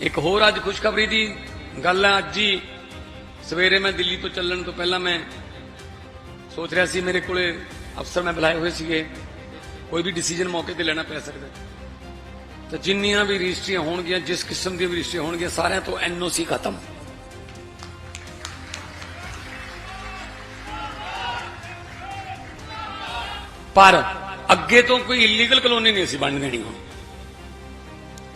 ਇੱਕ ਹੋਰ ਅੱਜ ਖੁਸ਼ਖਬਰੀ ਦੀ ਗੱਲ ਹੈ ਅੱਜ ਹੀ। ਸਵੇਰੇ ਮੈਂ ਦਿੱਲੀ ਤੋਂ ਚੱਲਣ ਤੋਂ ਪਹਿਲਾਂ ਮੈਂ ਸੋਚ ਰਿਹਾ ਸੀ ਮੇਰੇ ਕੋਲੇ ਅਫਸਰ ਮੈਂ ਬੁਲਾਏ ਹੋਏ ਸੀਗੇ। ਕੋਈ ਵੀ ਡਿਸੀਜਨ ਮੌਕੇ ਤੇ ਲੈਣਾ ਪੈ ਸਕਦਾ। ਤਾਂ ਜਿੰਨੀਆਂ ਵੀ ਰਜਿਸਟਰੀਆਂ ਹੋਣਗੀਆਂ, ਜਿਸ ਕਿਸਮ ਦੀਆਂ ਵੀ ਰਜਿਸਟਰੀਆਂ ਹੋਣਗੀਆਂ, ਸਾਰਿਆਂ ਤੋਂ ਐਨਓਸੀ ਖਤਮ। ਪਰ ਅੱਗੇ ਤੋਂ ਕੋਈ ਇਲੀਗਲ ਕਲੋਨੀ ਨਹੀਂ ਅਸੀਂ ਬਣ ਦੇਣੀ ਹੁਣ।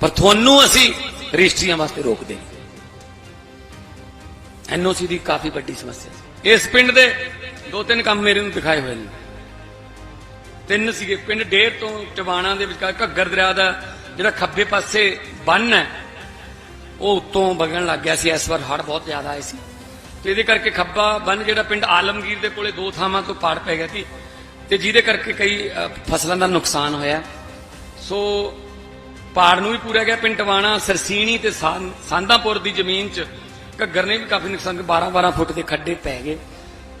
ਪਰ ਤੁਹਾਨੂੰ ਅਸੀਂ ਰਜਿਸਟਰੀਆਂ ਵਾਸਤੇ ਰੋਕਦੇ ਐਨਓਸੀ ਦੀ ਕਾਫੀ ਵੱਡੀ ਸਮੱਸਿਆ ਸੀ। ਇਸ ਪਿੰਡ ਦੇ ਦੋ ਤਿੰਨ ਕੰਮ ਮੇਰੇ ਨੂੰ ਦਿਖਾਏ ਹੋਏ ਨੇ। ਤਿੰਨ ਸੀਗੇ ਪਿੰਡ ਡੇਰ ਤੋਂ ਟਵਾਣਾ ਦੇ ਵਿਚਕਾਰ ਘੱਗਰ ਦਰਿਆ ਦਾ ਜਿਹੜਾ ਖੱਬੇ ਪਾਸੇ ਬੰਨ ਹੈ, ਉਹ ਉੱਤੋਂ ਵਗਣ ਲੱਗ ਗਿਆ ਸੀ। ਇਸ ਵਾਰ ਹੜ੍ਹ ਬਹੁਤ ਜ਼ਿਆਦਾ ਆਏ ਸੀ। ਤੇ ਇਹਦੇ ਕਰਕੇ ਖੱਬਾ ਬੰਨ ਜਿਹੜਾ ਪਿੰਡ ਆਲਮਗੀਰ ਦੇ ਕੋਲੇ ਦੋ ਥਾਵਾਂ ਤੋਂ ਪਾੜ ਪੈ ਗਿਆ ਸੀ। ਤੇ ਜਿਹਦੇ ਕਰਕੇ ਕਈ ਫਸਲਾਂ ਦਾ ਨੁਕਸਾਨ ਹੋਇਆ। ਸੋ ਪਾੜ ਨੂੰ ਵੀ ਪੂਰਾ ਗਿਆ ਪਿੰਟਵਾਣਾ, ਸਰਸੀਣੀ ਤੇ ਸਾਂ- ਸਾਂਦਾਪੁਰ ਦੀ ਜ਼ਮੀਨ 'ਚ। ਘੱਗਰ ਨੇ ਵੀ ਕਾਫੀ ਨੁਕਸਾਨ 12 12 ਫੁੱਟ ਦੇ ਖੱਡੇ ਪੈ ਗਏ।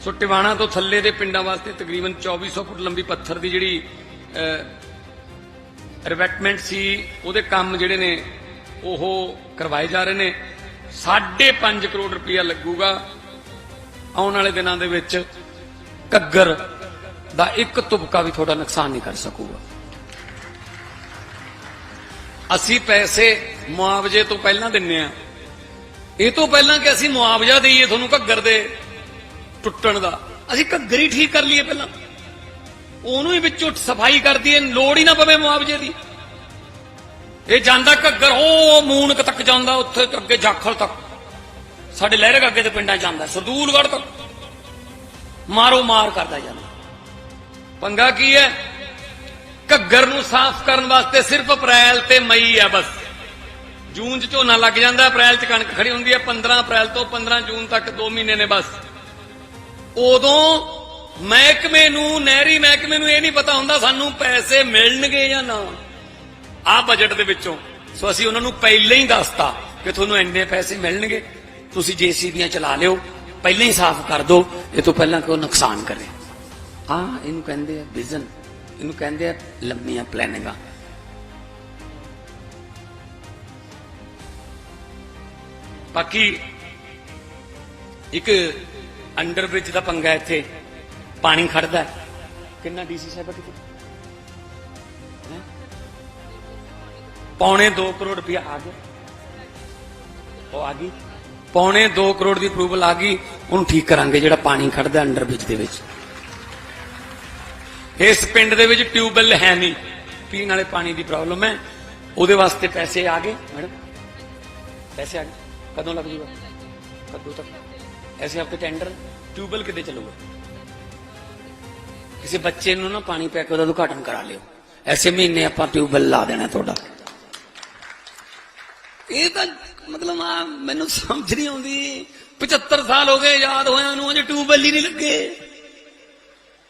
ਸੋ ਟਿਵਾਣਾ ਤੋਂ ਥੱਲੇ ਦੇ ਪਿੰਡਾਂ ਵਾਸਤੇ ਤਕਰੀਬਨ 2400 ਫੁੱਟ ਲੰਬੀ ਪੱਥਰ ਦੀ ਜਿਹੜੀ ਰਿਵੈਟਮੈਂਟ ਸੀ, ਉਹਦੇ ਕੰਮ ਜਿਹੜੇ ਨੇ, ਉਹ ਕਰਵਾਏ ਜਾ ਰਹੇ ਨੇ। 5.5 ਕਰੋੜ ਰੁਪਇਆ ਲੱਗੂਗਾ। ਆਉਣ ਵਾਲੇ ਦਿਨਾਂ ਦੇ ਵਿੱਚ ਘੱਗਰ ਦਾ ਇੱਕ ਤੁਪਕਾ ਵੀ ਤੁਹਾਡਾ ਨੁਕਸਾਨ ਨਹੀਂ ਕਰ ਸਕੂਗਾ। ਅਸੀਂ ਪੈਸੇ ਮੁਆਵਜ਼ੇ ਤੋਂ ਪਹਿਲਾਂ ਦਿੰਨੇ ਆ। ਇਹ ਤੋਂ ਪਹਿਲਾਂ ਕਿ ਅਸੀਂ ਮੁਆਵਜ਼ਾ ਦੇਈਏ ਤੁਹਾਨੂੰ ਘੱਗਰ ਦੇ ਟੁੱਟਣ ਦਾ। ਅਸੀਂ ਘੱਗਰ ਹੀ ਠੀਕ ਕਰ ਲਈਏ ਪਹਿਲਾਂ। ਉਹਨੂੰ ਹੀ ਵਿੱਚੋਂ ਸਫ਼ਾਈ ਕਰ ਦਈਏ, ਲੋੜ ਹੀ ਨਾ ਪਵੇ ਮੁਆਵਜ਼ੇ ਦੀ। ਇਹ ਜਾਂਦਾ ਘੱਗਰ, ਉਹ ਮੂਨਕ ਤੱਕ ਜਾਂਦਾ ਉੱਥੇ ਅੱਗੇ ਜਾਖਲ ਤੱਕ। ਸਾਡੇ ਲਹਿਰੇ ਅੱਗੇ ਦੇ ਪਿੰਡਾਂ ਜਾਂਦਾ, ਸਰਦੂਲਗੜ੍ਹ ਤੱਕ। ਮਾਰੋ ਮਾਰ ਕਰਦਾ ਜਾਂਦਾ। ਪੰਗਾ ਕੀ ਹੈ? ਘੱਗਰ ਨੂੰ ਸਾਫ਼ ਕਰਨ ਵਾਸਤੇ ਸਿਰਫ ਅਪ੍ਰੈਲ ਤੇ ਮਈ ਆ ਬਸ। ਜੂਨ ਚ ਝੋਨਾ ਲੱਗ ਜਾਂਦਾ, ਅਪ੍ਰੈਲ ਚ ਕਣਕ ਖੜੀ ਹੁੰਦੀ ਹੈ 15 ਅਪ੍ਰੈਲ ਤੋਂ 15 ਜੂਨ ਤੱਕ 2 ਮਹੀਨੇ ਨੇ ਬਸ। ਉਦੋਂ ਮਹਿਕਮੇ ਨੂੰ, ਨਹਿਰੀ ਮਹਿਕਮੇ ਨੂੰ ਇਹ ਨਹੀਂ ਪਤਾ ਹੁੰਦਾ ਸਾਨੂੰ ਪੈਸੇ ਮਿਲਣਗੇ ਜਾਂ ਨਾ। ਆ ਬਜਟ ਦੇ ਵਿੱਚੋਂ। ਸੋ ਅਸੀਂ ਉਹਨਾਂ ਨੂੰ ਪਹਿਲਾਂ ਹੀ ਦੱਸਤਾ ਕਿ ਤੁਹਾਨੂੰ ਇੰਨੇ ਪੈਸੇ ਮਿਲਣਗੇ, ਤੁਸੀਂ ਜੀਸੀਬੀਆਂ ਚਲਾ ਲਿਓ, ਪਹਿਲਾਂ ਹੀ ਸਾਫ਼ ਕਰ ਦਿਓ, ਇਹ ਤੋਂ ਪਹਿਲਾਂ ਕਿ ਉਹ ਨੁਕਸਾਨ ਕਰੇ। ਆ ਇਹਨੂੰ ਕਹਿੰਦੇ ਆ ਵਿਜ਼ਨ ਇਹਨੂੰ ਕਹਿੰਦੇ ਆ ਲੰਮੀਆਂ ਪਲੈਨਿੰਗਾਂ ਬਾਕੀ ਇੱਕ ਅੰਡਰ ਬ੍ਰਿਜ ਦਾ ਪੰਗਾ ਇੱਥੇ, ਪਾਣੀ ਖੜਦਾ ਹੈ। ਕਿੰਨਾ ਡੀਸੀ ਸਾਹਿਬ ਕਿਤੇ? ਪੌਣੇ 2 ਕਰੋੜ ਰੁਪਇਆ ਆ ਗਿਆ। ਉਹ ਆ ਗਈ। ਪੌਣੇ 2 ਕਰੋੜ ਦੀ ਅਪਰੂਵਲ ਆ ਗਈ। ਉਹਨੂੰ ਠੀਕ ਕਰਾਂਗੇ ਜਿਹੜਾ ਪਾਣੀ ਖੜਦਾ ਅੰਡਰ ਬ੍ਰਿਜ ਦੇ ਵਿੱਚ। ਇਸ ਪਿੰਡ ਦੇ ਵਿੱਚ ਟਿਊਬਵੈਲ ਹੈ ਨਹੀਂ। ਪੀਣ ਵਾਲੇ ਪਾਣੀ ਦੀ ਪ੍ਰੋਬਲਮ ਹੈ। ਉਹਦੇ ਵਾਸਤੇ ਪੈਸੇ ਆ ਗਏ, ਮੈਡਮ। ਪੈਸੇ ਆ ਗਏ। ਕਦੋਂ ਲੱਗ ਜੂਗਾ? ਕਦੋਂ ਤੱਕ? ਐਸੇ ਹਫ਼ਤੇ ਟੈਂਡਰ ਟਿਊਬਵੈਲ ਕਿੱਦੇ ਚੱਲੂਗਾ? ਕਿਸੇ ਬੱਚੇ ਨੂੰ ਨਾ ਪਾਣੀ ਪੈ ਕੇ ਉਹਦਾ ਉਦਘਾਟਨ ਕਰਾ ਲਿਓ। ਐਸੇ ਮਹੀਨੇ ਆਪਾਂ ਟਿਊਬਵੈਲ ਲਾ ਦੇਣਾ ਤੁਹਾਡਾ। ਇਹ ਤਾਂ ਮਤਲਬ ਆ, ਮੈਨੂੰ ਸਮਝ ਨਹੀਂ ਆਉਂਦੀ। 75 ਸਾਲ ਹੋ ਗਏ, ਯਾਦ ਹੋਇਆ ਨੂੰ, ਅਜੇ ਟਿਊਬਵੈਲ ਹੀ ਨਹੀਂ ਲੱਗੇ।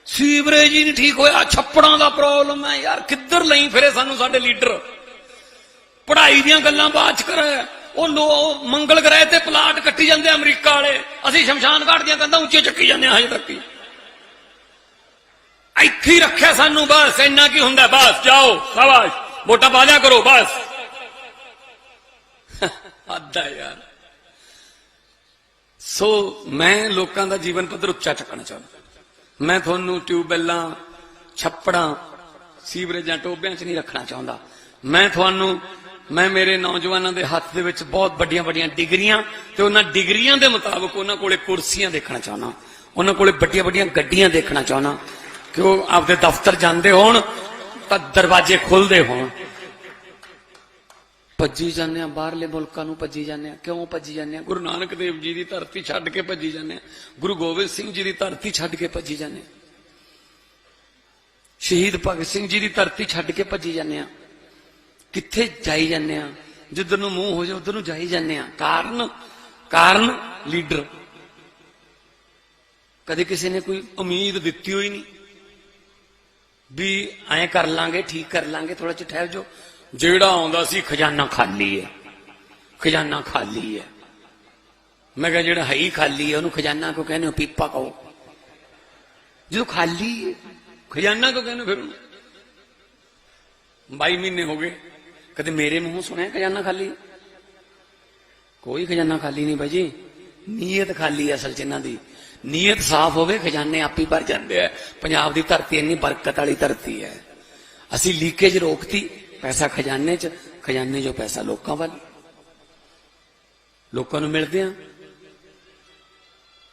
ਸੀਵਰੇਜ ਹੀ ਨਹੀਂ ਠੀਕ ਹੋਇਆ, ਛੱਪੜਾਂ ਦਾ ਪ੍ਰੋਬਲਮ ਹੈ। ਯਾਰ ਕਿੱਧਰ ਲਈ ਫਿਰੇ ਸਾਨੂੰ ਸਾਡੇ ਲੀਡਰ? ਪੜ੍ਹਾਈ ਦੀਆਂ ਗੱਲਾਂ ਬਾਅਦ ਚ ਕਰੇ ਉਹ ਲੋ ਮੰਗਲ ਗ੍ਰਹਿ ਤੇ ਪਲਾਟ ਕੱਟੀ ਜਾਂਦੇ ਅਮਰੀਕਾ ਵਾਲੇ। ਅਸੀਂ ਸ਼ਮਸ਼ਾਨ ਘਾਟ ਦੀਆਂ ਕੰਧਾਂ ਉੱਚੇ ਚੱਕੀ ਜਾਂਦੇ ਹਾਂ ਹਜੇ ਤੱਕ ਹੀ। ਇੱਥੇ ਹੀ ਰੱਖਿਆ ਸਾਨੂੰ, ਬਸ ਇੰਨਾ ਕੀ ਹੁੰਦਾ, ਬਸ ਜਾਓ, ਸ਼ਾਬਾਸ਼। ਵੋਟਾਂ ਪਾ ਲਿਆ ਕਰੋ, ਬਸ। ਅੱਦਾ ਯਾਰ। ਸੋ ਮੈਂ ਲੋਕਾਂ ਦਾ ਜੀਵਨ ਪੱਧਰ ਉੱਚਾ ਚੱਕਣਾ ਚਾਹੁੰਦਾ। ਮੈਂ ਤੁਹਾਨੂੰ ਟਿਊਬਵੈਲਾਂ, ਛੱਪੜਾਂ, ਸੀਵਰੇਜਾਂ, ਟੋਬਿਆਂ 'ਚ ਨਹੀਂ ਰੱਖਣਾ ਚਾਹੁੰਦਾ। ਮੈਂ ਤੁਹਾਨੂੰ, ਮੈਂ ਮੇਰੇ ਨੌਜਵਾਨਾਂ ਦੇ ਹੱਥ ਦੇ ਵਿੱਚ ਬਹੁਤ ਵੱਡੀਆਂ ਵੱਡੀਆਂ ਡਿਗਰੀਆਂ ਤੇ ਉਹਨਾਂ ਡਿਗਰੀਆਂ ਦੇ ਮੁਤਾਬਕ ਉਹਨਾਂ ਕੋਲੇ ਕੁਰਸੀਆਂ ਦੇਖਣਾ ਚਾਹੁੰਦਾ। ਉਹਨਾਂ ਕੋਲੇ ਵੱਡੀਆਂ ਵੱਡੀਆਂ ਗੱਡੀਆਂ ਦੇਖਣਾ ਚਾਹੁੰਦਾ ਕਿ ਉਹ ਆਪਦੇ ਦਫ਼ਤਰ ਜਾਂਦੇ ਹੋਣ ਤਾਂ ਦਰਵਾਜ਼ੇ ਖੁੱਲਦੇ ਹੋਣ। ਭੱਜੀ ਜਾਂਦੇ ਆ ਬਾਹਰਲੇ ਮੁਲਕਾਂ ਨੂੰ ਭੱਜੀ ਜਾਂਦੇ ਆ ਕਿਉਂ ਭੱਜੀ ਜਾਂਦੇ ਆ ਗੁਰੂ ਨਾਨਕ ਦੇਵ ਜੀ ਦੀ ਧਰਤੀ ਛੱਡ ਕੇ ਭੱਜੀ ਜਾਂਦੇ ਆ ਗੁਰੂ ਗੋਬਿੰਦ ਸਿੰਘ ਜੀ ਦੀ ਧਰਤੀ ਛੱਡ ਕੇ ਭੱਜੀ ਜਾਂਦੇ ਆ ਸ਼ਹੀਦ ਭਗਤ ਸਿੰਘ ਜੀ ਦੀ ਧਰਤੀ ਛੱਡ ਕੇ ਭੱਜੀ ਜਾਂਦੇ ਆ ਕਿੱਥੇ ਜਾਈ ਜਾਂਦੇ ਆ ਜਿੱਧਰ ਨੂੰ ਮੂੰਹ ਹੋ ਜਾ ਉਧਰ ਨੂੰ ਜਾਈ ਜਾਂਦੇ ਆ ਕਾਰਨ ਕਾਰਨ ਲੀਡਰ। ਕਦੇ ਕਿਸੇ ਨੇ ਕੋਈ ਉਮੀਦ ਦਿੱਤੀ ਹੋਈ ਨਹੀਂ ਵੀ ਐਂ ਕਰ ਲਾਂਗੇ, ਠੀਕ ਕਰ ਲਾਂਗੇ ਥੋੜਾ ਜਿਹਾ ਠਹਿਰ ਜਾਓ। ਜਿਹੜਾ ਆਉਂਦਾ ਸੀ, ਖਜ਼ਾਨਾ ਖਾਲੀ ਹੈ। ਖਜ਼ਾਨਾ ਖਾਲੀ ਹੈ। ਮੈਂ ਕਿਹਾ, ਜਿਹੜਾ ਹੈ ਹੀ ਖਾਲੀ ਹੈ, ਉਹਨੂੰ ਖਜ਼ਾਨਾ ਕਿਉਂ ਕਹਿੰਦੇ ਹੋ? ਪੀਪਾ ਕਹੋ। ਜਦੋਂ ਖਾਲੀ ਖਜ਼ਾਨਾ ਕਿਉਂ ਕਹਿੰਦੇ ਫਿਰ ਉਹਨੂੰ? 22 ਮਹੀਨੇ ਹੋ ਗਏ, ਕਦੇ ਮੇਰੇ ਮੂੰਹੋਂ ਸੁਣਿਆ ਖਜ਼ਾਨਾ ਖਾਲੀ? ਕੋਈ ਖਜ਼ਾਨਾ ਖਾਲੀ ਨਹੀਂ ਬਾਈ ਜੀ। ਨੀਅਤ ਖਾਲੀ ਅਸਲ ਚ ਇਹਨਾਂ ਦੀ। ਨੀਅਤ ਸਾਫ਼ ਹੋਵੇ, ਖਜ਼ਾਨੇ ਆਪੀ ਭਰ ਜਾਂਦੇ ਆ। ਪੰਜਾਬ ਦੀ ਧਰਤੀ ਇੰਨੀ ਬਰਕਤ ਵਾਲੀ ਧਰਤੀ ਹੈ। ਅਸੀਂ ਲੀਕੇਜ ਰੋਕਤੀ ਪੈਸਾ ਖਜ਼ਾਨੇ ਚ, ਖਜ਼ਾਨੇ ਚੋਂ ਪੈਸਾ ਲੋਕਾਂ ਵੱਲ। ਲੋਕਾਂ ਨੂੰ ਮਿਲਦੇ ਆ।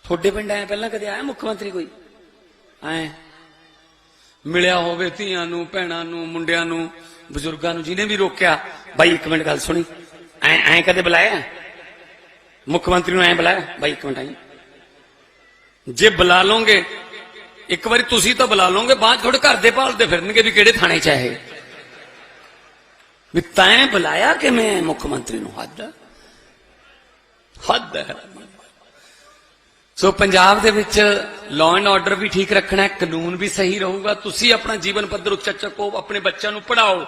ਤੁਹਾਡੇ ਪਿੰਡ ਆਇਆ ਪਹਿਲਾਂ ਕਦੇ? ਆਇਆ ਮੁੱਖ ਮੰਤਰੀ ਕੋਈ? ਆਏ ਮਿਲਿਆ ਹੋਵੇ ਧੀਆਂ ਨੂੰ, ਭੈਣਾਂ ਨੂੰ, ਮੁੰਡਿਆਂ ਨੂੰ, ਬਜ਼ੁਰਗਾਂ ਨੂੰ, ਜਿਹਨੇ ਵੀ ਰੋਕਿਆ। ਬਾਈ, ਇੱਕ ਮਿੰਟ ਗੱਲ ਸੁਣੀ। ਐ ਐ ਕਦੇ ਬੁਲਾਇਆ? ਮੁੱਖ ਮੰਤਰੀ ਨੂੰ ਐ ਬੁਲਾਇਆ? ਬਾਈ, ਇੱਕ ਮਿੰਟ ਆਈ। ਜੇ ਬੁਲਾ ਲੋਗੇ ਇੱਕ ਵਾਰੀ ਤੁਸੀਂ ਤਾਂ ਬੁਲਾ ਲੋਗੇ ਬਾਅਦ ਤੁਹਾਡੇ ਘਰ ਦੇ ਭਾਲਦੇ ਫਿਰਨਗੇ ਵੀ ਕਿਹੜੇ ਥਾਣੇ 'ਚ ਹੈ ਇਹ। ਵੀ ਤੈਂ ਬੁਲਾਇਆ ਕਿਵੇਂ ਮੁੱਖ ਮੰਤਰੀ ਨੂੰ ਹੱਦ ਹੱਦ ਹੈ ਸੋ ਪੰਜਾਬ ਦੇ ਵਿੱਚ ਲਾਅ ਐਂਡ ਆਰਡਰ ਵੀ ਠੀਕ ਰੱਖਣਾ ਹੈ, ਕਾਨੂੰਨ ਵੀ ਸਹੀ ਰਹੂਗਾ। ਤੁਸੀਂ ਆਪਣਾ ਜੀਵਨ ਪੱਧਰ ਉੱਚਾ ਚੱਕੋ, ਆਪਣੇ ਬੱਚਿਆਂ ਨੂੰ ਪੜਾਓ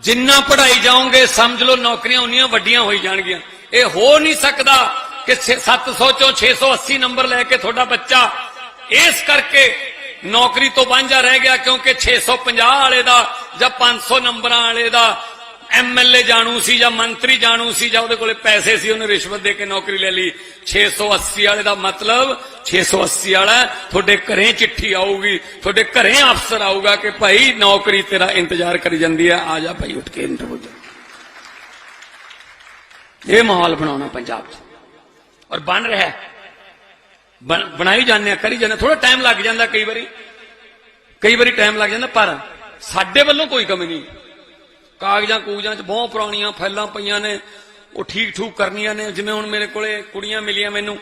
ਜਿੰਨਾ ਪੜਾਈ ਜਾਓਗੇ, ਸਮਝ ਲਓ, ਨੌਕਰੀਆਂ ਉਨੀਆਂ ਵੱਡੀਆਂ ਹੋਈ ਜਾਣਗੀਆਂ। ਇਹ ਹੋ ਨਹੀਂ ਸਕਦਾ ਕਿ ਛੇ- 700 ਚੋਂ 680 ਨੰਬਰ ਲੈ ਕੇ ਤੁਹਾਡਾ ਬੱਚਾ ਇਸ ਕਰਕੇ ਨੌਕਰੀ ਤੋਂ ਵਾਂਝਾ ਰਹਿ ਗਿਆ ਕਿਉਂਕਿ 650 ਵਾਲੇ ਦਾ ਜਾਂ 500 ਨੰਬਰਾਂ ਵਾਲੇ ਦਾ ਐਮਐਲਏ ਜਾਣੂ ਸੀ ਜਾਂ ਮੰਤਰੀ ਜਾਣੂ ਸੀ ਜਾਂ ਉਹਦੇ ਕੋਲੇ ਪੈਸੇ ਸੀ ਉਹਨੇ ਰਿਸ਼ਵਤ ਦੇ ਕੇ ਨੌਕਰੀ ਲੈ ਲਈ 680 ਵਾਲੇ ਦਾ ਮਤਲਬ 680 ਵਾਲਾ ਤੁਹਾਡੇ ਘਰੇ ਚਿੱਠੀ ਆਊਗੀ ਤੁਹਾਡੇ ਘਰੇ ਅਫਸਰ ਆਊਗਾ ਕਿ ਭਾਈ ਨੌਕਰੀ ਤੇਰਾ ਇੰਤਜ਼ਾਰ ਕਰੀ ਜਾਂਦੀ ਹੈ ਆ ਜਾ ਭਾਈ ਉੱਠ ਕੇ ਇੰਟਰਵਿਊ ਦੇ ਇਹ ਮਾਹੌਲ ਬਣਾਉਣਾ ਪੰਜਾਬ 'ਚ ਔਰ ਬਣ ਰਿਹਾ ਹੈ ਬਣ- ਬਣਾਈ ਜਾਂਦੇ ਆ ਕਰੀ ਜਾਂਦੇ ਥੋੜਾ ਟਾਈਮ ਲੱਗ ਜਾਂਦਾ ਕਈ ਵਾਰੀ ਕਈ ਵਾਰੀ ਟਾਈਮ ਲੱਗ ਜਾਂਦਾ ਪਰ ਸਾਡੇ ਵੱਲੋਂ ਕੋਈ ਕਮੀ ਨਹੀਂ ਕਾਗਜ਼ਾਂ ਕੂਗਜ਼ਾਂ 'ਚ ਬਹੁਤ ਪੁਰਾਣੀਆਂ ਫਾਈਲਾਂ ਪਈਆਂ ਨੇ, ਉਹ ਠੀਕ ਠੂਕ ਕਰਨੀਆਂ ਨੇ, ਜਿਵੇਂ ਹੁਣ ਮੇਰੇ ਕੋਲੇ ਕੁੜੀਆਂ ਮਿਲੀਆਂ ਮੈਨੂੰ।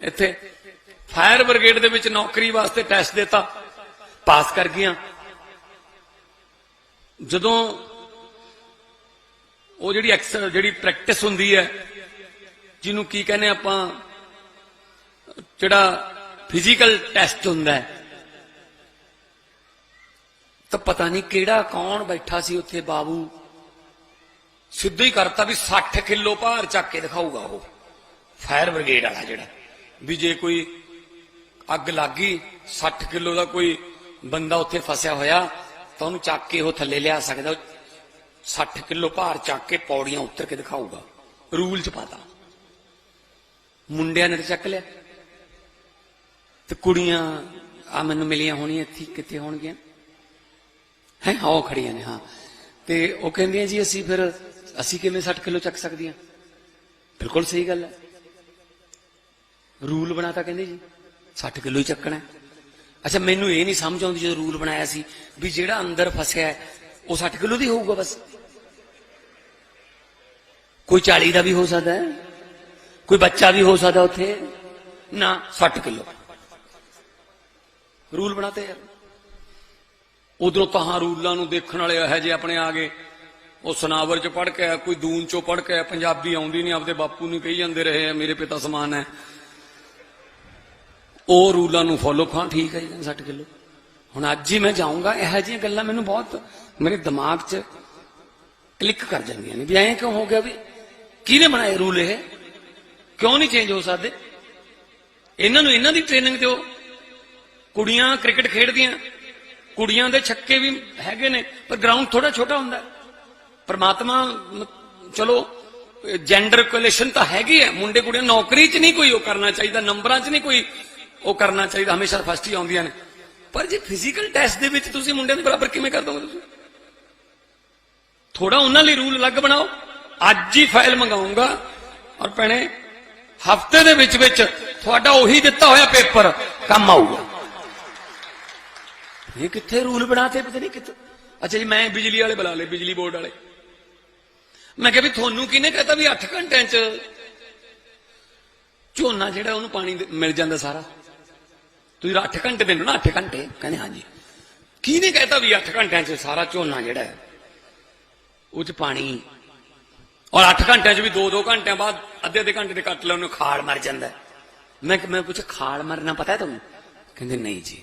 ਇੱਥੇ ਫਾਇਰ ਬ੍ਰਿਗੇਡ ਦੇ ਵਿੱਚ ਨੌਕਰੀ ਵਾਸਤੇ ਟੈਸਟ ਦਿੱਤਾ, ਪਾਸ ਕਰ ਗਈਆਂ। ਜਦੋਂ ਉਹ ਜਿਹੜੀ ਐਕਸਰ ਜਿਹੜੀ ਪ੍ਰੈਕਟਿਸ ਹੁੰਦੀ ਹੈ, ਜਿਹਨੂੰ ਕੀ ਕਹਿੰਦੇ ਆਪਾਂ, ਜਿਹੜਾ ਫਿਜ਼ੀਕਲ ਟੈਸਟ ਹੁੰਦਾ ਹੈ ਤਾਂ ਪਤਾ ਨਹੀਂ ਕਿਹੜਾ ਕੌਣ ਬੈਠਾ ਸੀ ਉੱਥੇ ਬਾਬੂ। ਸਿੱਧਾ ਹੀ ਕਰਤਾ ਵੀ 60 ਕਿਲੋ ਭਾਰ ਚੱਕ ਕੇ ਦਿਖਾਊਗਾ ਉਹ। ਫਾਇਰ ਬ੍ਰਿਗੇਡ ਵਾਲਾ ਜਿਹੜਾ। ਵੀ ਜੇ ਕੋਈ ਅੱਗ ਲੱਗੀ 60 ਕਿਲੋ ਦਾ ਕੋਈ ਬੰਦਾ ਉੱਥੇ ਫਸਿਆ ਹੋਇਆ, ਤਾਂ ਉਹਨੂੰ ਚੱਕ ਕੇ ਉਹ ਥੱਲੇ ਲਿਆ ਸਕਦਾ। 60 ਕਿਲੋ ਭਾਰ ਚੱਕ ਕੇ ਪੌੜੀਆਂ ਉੱਤਰ ਕੇ ਦਿਖਾਊਗਾ। ਰੂਲ ਚ ਪਾਤਾ। ਮੁੰਡਿਆਂ ਨੇ ਤਾਂ ਚੱਕ ਲਿਆ। ਤੇ ਕੁੜੀਆਂ ਆ ਮੈਨੂੰ ਮਿਲੀਆਂ ਹੋਣੀਆਂ ਇੱਥੇ, ਕਿੱਥੇ ਹੋਣਗੀਆਂ? ਹੈ? ਹਾਂ, ਉਹ ਖੜੀਆਂ ਨੇ, ਹਾਂ। ਤੇ ਉਹ ਕਹਿੰਦੀਆਂ ਜੀ, ਅਸੀਂ ਫਿਰ, ਅਸੀਂ ਕਿਵੇਂ 60 ਕਿਲੋ ਚੱਕ ਸਕਦੀਆਂ? ਬਿਲਕੁਲ ਸਹੀ ਗੱਲ ਹੈ। ਰੂਲ ਬਣਾਤਾ ਕਹਿੰਦੇ ਜੀ 60 ਕਿਲੋ ਹੀ ਚੱਕਣਾ ਅੱਛਾ, ਮੈਨੂੰ ਇਹ ਨਹੀਂ ਸਮਝ ਆਉਂਦੀ ਜਦੋਂ ਰੂਲ ਬਣਾਇਆ ਸੀ ਵੀ ਜਿਹੜਾ ਅੰਦਰ ਫਸਿਆ ਉਹ 60 ਕਿਲੋ ਦੀ ਹੋਊਗਾ ਬਸ। ਕੋਈ 40 ਦਾ ਵੀ ਹੋ ਸਕਦਾ ਹੈ, ਕੋਈ ਬੱਚਾ ਵੀ ਹੋ ਸਕਦਾ ਉੱਥੇ। ਨਾ 60 ਕਿਲੋ। ਰੂਲ ਬਣਾਤੇ ਯਾਰ। ਉਧਰੋਂ ਤਾਂ ਰੂਲਾਂ ਨੂੰ ਦੇਖਣ ਵਾਲੇ ਇਹੋ ਜਿਹੇ ਆਪਣੇ ਆ ਗਏ। ਉਹ ਸਨਾਵਰ ਚ ਪੜ ਕੇ ਆਇਆ, ਕੋਈ ਦੂਨ ਚੋਂ ਪੜ ਕੇ ਆਇਆ, ਪੰਜਾਬੀ ਆਉਂਦੀ ਨਹੀਂ ਆਪਦੇ ਬਾਪੂ ਨੂੰ ਕਹੀ ਜਾਂਦੇ ਰਹੇ ਆ ਮੇਰੇ ਪਿਤਾ ਸਮਾਨ ਹੈ। ਉਹ ਰੂਲਾਂ ਨੂੰ ਫੋਲੋ ਖਾਂ ਠੀਕ ਹੈ ਜੀ 60 ਕਿਲੋ। ਹੁਣ ਅੱਜ ਹੀ ਮੈਂ ਜਾਊਂਗਾ ਇਹੋ ਜਿਹੀਆਂ ਗੱਲਾਂ ਮੈਨੂੰ ਬਹੁਤ ਮੇਰੇ ਦਿਮਾਗ 'ਚ ਕਲਿੱਕ ਕਰ ਜਾਂਦੀਆਂ ਨੇ ਵੀ ਐਂ ਕਿਉਂ ਹੋ ਗਿਆ ਵੀ ਕਿਹਨੇ ਬਣਾਏ ਰੂਲ ਇਹ? ਕਿਉਂ ਨਹੀਂ ਚੇਂਜ ਹੋ ਸਕਦੇ? ਇਹਨਾਂ ਨੂੰ ਇਹਨਾਂ ਦੀ ਟ੍ਰੇਨਿੰਗ ਦਿਓ। ਕੁੜੀਆਂ ਕ੍ਰਿਕਟ ਖੇਡਦੀਆਂ ਕੁੜੀਆਂ ਦੇ ਛੱਕੇ ਵੀ ਹੈਗੇ ਨੇ, ਪਰ ਗਰਾਊਂਡ ਥੋੜਾ ਛੋਟਾ ਹੁੰਦਾ। ਪਰਮਾਤਮਾ ਚਲੋ ਜੈਂਡਰ ਕੋਲੇਸ਼ਨ ਤਾਂ ਹੈਗੀ ਹੈ। ਮੁੰਡੇ ਕੁੜੀਆਂ ਨੌਕਰੀ 'ਚ ਨਹੀਂ ਕੋਈ ਉਹ ਕਰਨਾ ਚਾਹੀਦਾ, ਨੰਬਰਾਂ 'ਚ ਨਹੀਂ ਕੋਈ ਉਹ ਕਰਨਾ ਚਾਹੀਦਾ, ਹਮੇਸ਼ਾ ਫਸਟ ਹੀ ਆਉਂਦੀਆਂ ਨੇ। ਪਰ ਜੇ ਫਿਜ਼ੀਕਲ ਟੈਸਟ ਦੇ ਵਿੱਚ ਤੁਸੀਂ ਮੁੰਡਿਆਂ ਦੇ ਬਰਾਬਰ ਕਿਵੇਂ ਕਰ ਦੋਗੇ ਤੁਸੀਂ? ਥੋੜਾ ਉਹਨਾਂ ਲਈ ਰੂਲ ਅਲੱਗ ਬਣਾਓ। ਅੱਜ ਹੀ ਫਾਈਲ ਮੰਗਾਉਂਗਾ ਔਰ ਭੈਣੇ, ਹਫ਼ਤੇ ਦੇ ਵਿੱਚ ਵਿੱਚ ਤੁਹਾਡਾ ਉਹੀ ਦਿੱਤਾ ਹੋਇਆ ਪੇਪਰ ਕੰਮ ਆਊਗਾ। ਇਹ ਕਿੱਥੇ ਰੂਲ ਬਣਾਤੇ ਪਤਾ ਨਹੀਂ ਕਿੱਥੇ। ਅੱਛਾ ਜੀ, ਮੈਂ ਬਿਜਲੀ ਵਾਲੇ ਬੁਲਾ ਲਏ, ਬਿਜਲੀ ਬੋਰਡ ਵਾਲੇ। ਮੈਂ ਕਿਹਾ ਵੀ ਤੁਹਾਨੂੰ ਕਿਹਨੇ ਕਹਤਾ ਵੀ 8 ਘੰਟਿਆਂ 'ਚ ਝੋਨਾ ਜਿਹੜਾ ਉਹਨੂੰ ਪਾਣੀ ਮਿਲ ਜਾਂਦਾ ਸਾਰਾ? ਤੁਸੀਂ 8 ਘੰਟੇ ਦਿੰਦੇ ਨਾ 8 ਘੰਟੇ। ਕਹਿੰਦੇ ਹਾਂਜੀ। ਕਿਹਨੇ ਕਹਤਾ ਵੀ 8 ਘੰਟਿਆਂ 'ਚ ਸਾਰਾ ਝੋਨਾ ਜਿਹੜਾ ਹੈ, ਉਹ 'ਚ ਪਾਣੀ? ਔਰ 8 ਘੰਟਿਆਂ 'ਚ ਵੀ 2-2 ਘੰਟਿਆਂ ਬਾਅਦ ਅੱਧੇ ਅੱਧੇ ਘੰਟੇ ਦੇ ਕੱਟ ਲੈ, ਉਹਨੂੰ ਖਾਲ ਮਰ ਜਾਂਦਾ। ਮੈਂ ਮੈਂ ਪੁੱਛ ਖਾਲ ਮਰਨਾ ਪਤਾ ਹੈ ਤੁਹਾਨੂੰ? ਕਹਿੰਦੇ, ਨਹੀਂ ਜੀ।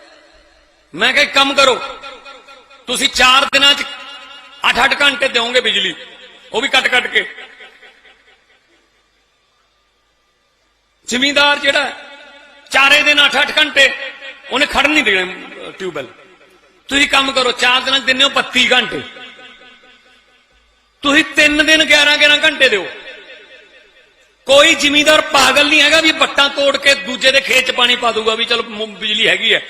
ਮੈਂ ਕਿਹਾ ਕੰਮ ਕਰੋ। ਤੁਸੀਂ 4 ਦਿਨਾਂ ਚ 8-8 ਘੰਟੇ ਦਿਓਗੇ ਬਿਜਲੀ। ਉਹ ਵੀ ਕੱਟ ਕੱਟ ਕੇ। ਜ਼ਿਮੀਂਦਾਰ ਜਿਹੜਾ ਚਾਰੇ ਦਿਨ 8-8 ਘੰਟੇ ਉਹਨੇ ਖੜਨ ਨਹੀਂ ਦੇਣਾ ਟਿਊਬਵੈਲ। ਤੁਸੀਂ ਕੰਮ ਕਰੋ 4 ਦਿਨਾਂ ਚ ਦਿੰਦੇ ਹੋ 32 ਘੰਟੇ। ਤੁਸੀਂ 3 ਦਿਨ 11-11 ਘੰਟੇ ਦਿਓ। ਕੋਈ ਜ਼ਿਮੀਂਦਾਰ ਪਾਗਲ ਨਹੀਂ ਹੈਗਾ ਵੀ ਬੱਟਾਂ ਤੋੜ ਕੇ ਦੂਜੇ ਦੇ ਖੇਤ 'ਚ ਪਾਣੀ ਪਾ ਦੂਗਾ ਵੀ ਚਲੋ ਬਿਜਲੀ ਹੈਗੀ ਹੈ।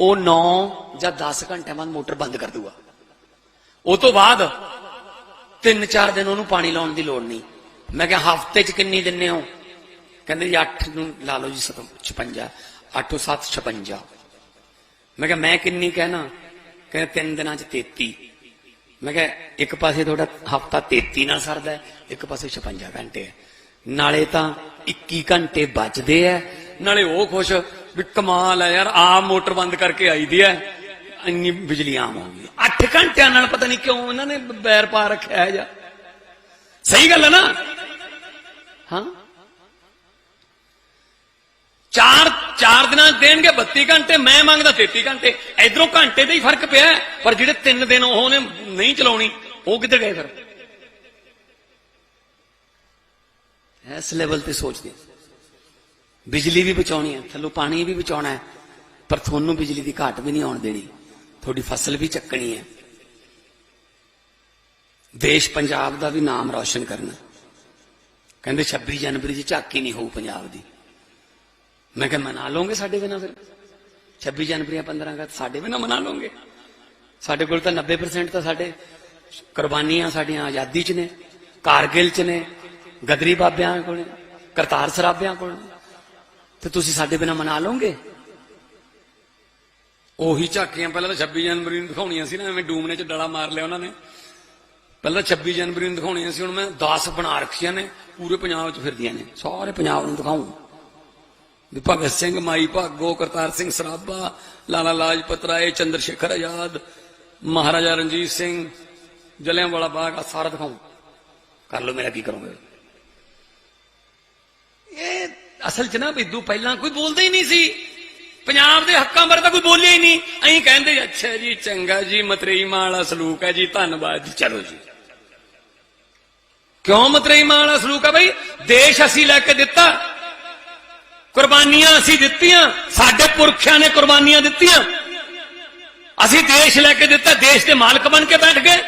ਉਹ 9 ਜਾਂ 10 ਘੰਟਿਆਂ ਬਾਅਦ ਮੋਟਰ ਬੰਦ ਕਰ ਦੂਗਾ। ਉਹ ਤੋਂ ਬਾਅਦ 3-4 ਦਿਨ ਉਹਨੂੰ ਪਾਣੀ ਲਾਉਣ ਦੀ ਲੋੜ ਨਹੀਂ। ਮੈਂ ਕਿਹਾ, ਹਫ਼ਤੇ 'ਚ ਕਿੰਨੀ ਦਿੰਨੇ ਹੋ? ਕਹਿੰਦੇ ਜੀ 8 ਨੂੰ ਲਾ ਲਓ ਜੀ 56 8 7 56 ਮੈਂ ਕਿਹਾ, ਮੈਂ ਕਿੰਨੀ ਕਹਿਣਾ? ਕਹਿੰਦੇ, ਤਿੰਨ ਦਿਨਾਂ 'ਚ 33 ਮੈਂ ਕਿਹਾ, ਇੱਕ ਪਾਸੇ ਤੁਹਾਡਾ ਹਫਤਾ 33 ਨਾਲ ਸਰਦਾ ਇੱਕ ਪਾਸੇ 56 ਘੰਟੇ ਹੈ। ਨਾਲੇ ਤਾਂ 21 ਘੰਟੇ ਬਚਦੇ ਐ ਨਾਲੇ ਉਹ ਖੁਸ਼ ਵੀ ਕਮਾਲ ਹੈ ਯਾਰ ਆ ਮੋਟਰ ਬੰਦ ਕਰਕੇ ਆਈ ਦੀ ਹੈ। ਇੰਨੀ ਬਿਜਲੀ ਆਮ ਹੋ ਗਈ। 8 ਘੰਟਿਆਂ ਨਾਲ ਪਤਾ ਨਹੀਂ ਕਿਉਂ ਇਹਨਾਂ ਨੇ ਬੈਰ ਪਾ ਰੱਖਿਆ ਹੈ ਜਾਂ। ਸਹੀ ਗੱਲ ਹੈ ਨਾ? ਹਾਂ। ਚਾਰ ਚਾਰ ਦਿਨਾਂ ਦੇਣਗੇ 32 ਘੰਟੇ, ਮੈਂ ਮੰਗਦਾ 33 ਘੰਟੇ। ਇਧਰੋਂ ਘੰਟੇ ਦਾ ਹੀ ਫ਼ਰਕ ਪਿਆ ਪਰ ਜਿਹੜੇ ਤਿੰਨ ਦਿਨ ਉਹਨੇ ਨਹੀਂ ਚਲਾਉਣੀ, ਉਹ ਕਿੱਧਰ ਗਏ ਫਿਰ? ਇਸ ਲੈਵਲ ਤੇ ਸੋਚਦੇ ਬਿਜਲੀ ਵੀ ਬਚਾਉਣੀ ਹੈ, ਥੱਲੋਂ ਪਾਣੀ ਵੀ ਬਚਾਉਣਾ ਹੈ, ਪਰ ਤੁਹਾਨੂੰ ਬਿਜਲੀ ਦੀ ਘਾਟ ਵੀ ਨਹੀਂ ਆਉਣ ਦੇਣੀ। ਤੁਹਾਡੀ ਫਸਲ ਵੀ ਚੱਕਣੀ ਹੈ। ਦੇਸ਼ ਪੰਜਾਬ ਦਾ ਵੀ ਨਾਮ ਰੌਸ਼ਨ ਕਰਨਾ। ਕਹਿੰਦੇ 26 ਜਨਵਰੀ 'ਚ ਝਾਕੀ ਨਹੀਂ ਹੋਊ ਪੰਜਾਬ ਦੀ। ਮੈਂ ਕਿਹਾ, ਮਨਾ ਲਓਗੇ ਸਾਡੇ ਬਿਨਾ ਫਿਰ? 26 ਜਨਵਰੀ 15 ਅਗਸਤ ਸਾਡੇ ਬਿਨਾ ਮਨਾ ਲਓਗੇ? ਸਾਡੇ ਕੋਲ ਤਾਂ 90% ਤਾਂ ਸਾਡੇ ਕੁਰਬਾਨੀਆਂ ਸਾਡੀਆਂ ਆਜ਼ਾਦੀ 'ਚ ਨੇ, ਕਾਰਗਿਲ 'ਚ ਨੇ, ਗਦਰੀ ਬਾਬਿਆਂ ਕੋਲ ਕਰਤਾਰ ਸਰਾਬਿਆਂ ਕੋਲ ਨੇ। ਤੇ ਤੁਸੀਂ ਸਾਡੇ ਬਿਨਾ ਮਨਾ ਲਓਗੇ? ਉਹੀ ਝਾਕੀਆਂ ਪਹਿਲਾਂ ਤਾਂ 26 ਜਨਵਰੀ ਨੂੰ ਦਿਖਾਉਣੀਆਂ ਸੀ ਨਾ, ਐਵੇਂ ਡੂਮਨੇ 'ਚ ਡਲਾ ਮਾਰ ਲਿਆ ਉਹਨਾਂ ਨੇ। ਪਹਿਲਾਂ 26 ਜਨਵਰੀ ਨੂੰ ਦਿਖਾਉਣੀਆਂ ਸੀ, ਹੁਣ ਮੈਂ 10 ਬਣਾ ਰੱਖੀਆਂ ਨੇ, ਪੂਰੇ ਪੰਜਾਬ 'ਚ ਫਿਰਦੀਆਂ ਨੇ। ਸਾਰੇ ਪੰਜਾਬ ਨੂੰ ਦਿਖਾਉਂ। ਵੀ ਭਗਤ ਸਿੰਘ, ਮਾਈ ਭਾਗੋ, ਕਰਤਾਰ ਸਿੰਘ ਸਰਾਭਾ, ਲਾਲਾ ਲਾਜਪਤ ਰਾਏ ਚੰਦਰ ਸ਼ੇਖਰ ਆਜ਼ਾਦ, ਮਹਾਰਾਜਾ ਰਣਜੀਤ ਸਿੰਘ ਜਲਿਆਂਵਾਲਾ ਬਾਗ ਆ ਸਾਰਾ ਦਿਖਾਉਂ। ਕਰ ਲਓ ਮੇਰਾ ਕੀ ਕਰੋਗੇ? ਅਸਲ 'ਚ ਨਾ ਬਿੱਦੂ ਪਹਿਲਾਂ ਕੋਈ ਬੋਲਦਾ ਹੀ ਨਹੀਂ ਸੀ। ਪੰਜਾਬ ਦੇ ਹੱਕਾਂ ਬਾਰੇ ਤਾਂ ਕੋਈ ਬੋਲਿਆ ਹੀ ਨਹੀਂ। ਐਂ ਕਹਿੰਦੇ, ਅੱਛਾ ਜੀ, ਚੰਗਾ ਜੀ, ਮਤਰੇਈ ਮਾਂ ਵਾਲਾ ਸਲੂਕ ਹੈ ਜੀ, ਧੰਨਵਾਦ ਜੀ, ਚਲੋ ਜੀ। ਕਿਉਂ ਮਤਰੇਈ ਮਾਂ ਵਾਲਾ ਸਲੂਕ ਹੈ ਬਈ? ਦੇਸ਼ ਅਸੀਂ ਲੈ ਕੇ ਦਿੱਤਾ। ਕੁਰਬਾਨੀਆਂ ਅਸੀਂ ਦਿੱਤੀਆਂ। ਸਾਡੇ ਪੁਰਖਿਆਂ ਨੇ ਕੁਰਬਾਨੀਆਂ ਦਿੱਤੀਆਂ। ਅਸੀਂ ਦੇਸ਼ ਲੈ ਕੇ ਦਿੱਤਾ। ਦੇਸ਼ ਦੇ ਮਾਲਕ ਬਣ ਕੇ ਬੈਠ ਗਏ।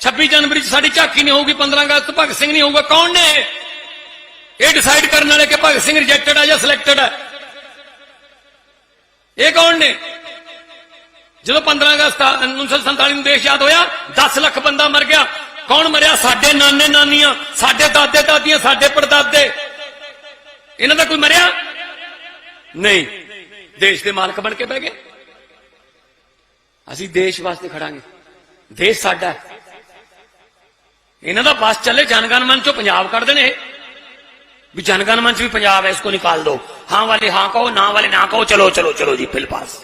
26 ਜਨਵਰੀ 'ਚ ਸਾਡੀ ਝਾਕੀ ਨਹੀਂ ਹੋਊਗੀ 15 ਅਗਸਤ ਭਗਤ ਸਿੰਘ ਨਹੀਂ ਹੋਊਗਾ। ਕੌਣ ਨੇ ਇਹ? ਡਿਸਾਈਡ ਕਰਨ ਵਾਲੇ ਕਿ ਭਗਤ ਸਿੰਘ ਰਿਜੈਕਟਡ ਹੈ ਜਾਂ ਸਿਲੈਕਟਡ ਹੈ ਇਹ ਕੌਣ ਨੇ? ਜਦੋਂ 15 ਅਗਸਤ 1947 ਨੂੰ ਦੇਸ਼ ਯਾਦ ਹੋਇਆ 10 ਲੱਖ ਬੰਦਾ ਮਰ ਗਿਆ। ਕੌਣ ਮਰਿਆ? ਸਾਡੇ ਨਾਨੇ ਨਾਨੀਆਂ, ਸਾਡੇ ਦਾਦੇ ਦਾਦੀਆਂ, ਸਾਡੇ ਪੜਦਾਦੇ। ਇਹਨਾਂ ਦਾ ਕੋਈ ਮਰਿਆ? ਨਹੀਂ। ਦੇਸ਼ ਦੇ ਮਾਲਕ ਬਣ ਕੇ ਬਹਿ ਗਏ। ਅਸੀਂ ਦੇਸ਼ ਵਾਸਤੇ ਖੜਾਂਗੇ। ਦੇਸ਼ ਸਾਡਾ ਇਹਨਾਂ ਦਾ ਬਸ ਚੱਲੇ ਜਨਗਣ ਮਨ ਚੋਂ ਪੰਜਾਬ ਕੱਢ ਦੇਣੇ ਇਹ। भी जनगण मंच भी पंजाब है इसको निकाल दो हाँ वाले हाँ कहो ना वाले ना कहो चलो चलो चलो जी फिल पास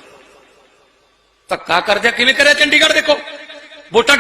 ਧੱਕਾ ਕਰ ਦਿਆ ਕਿਵੇਂ ਕਰਿਆ ਚੰਡੀਗੜ੍ਹ ਦੇਖੋ ਵੋਟਾਂ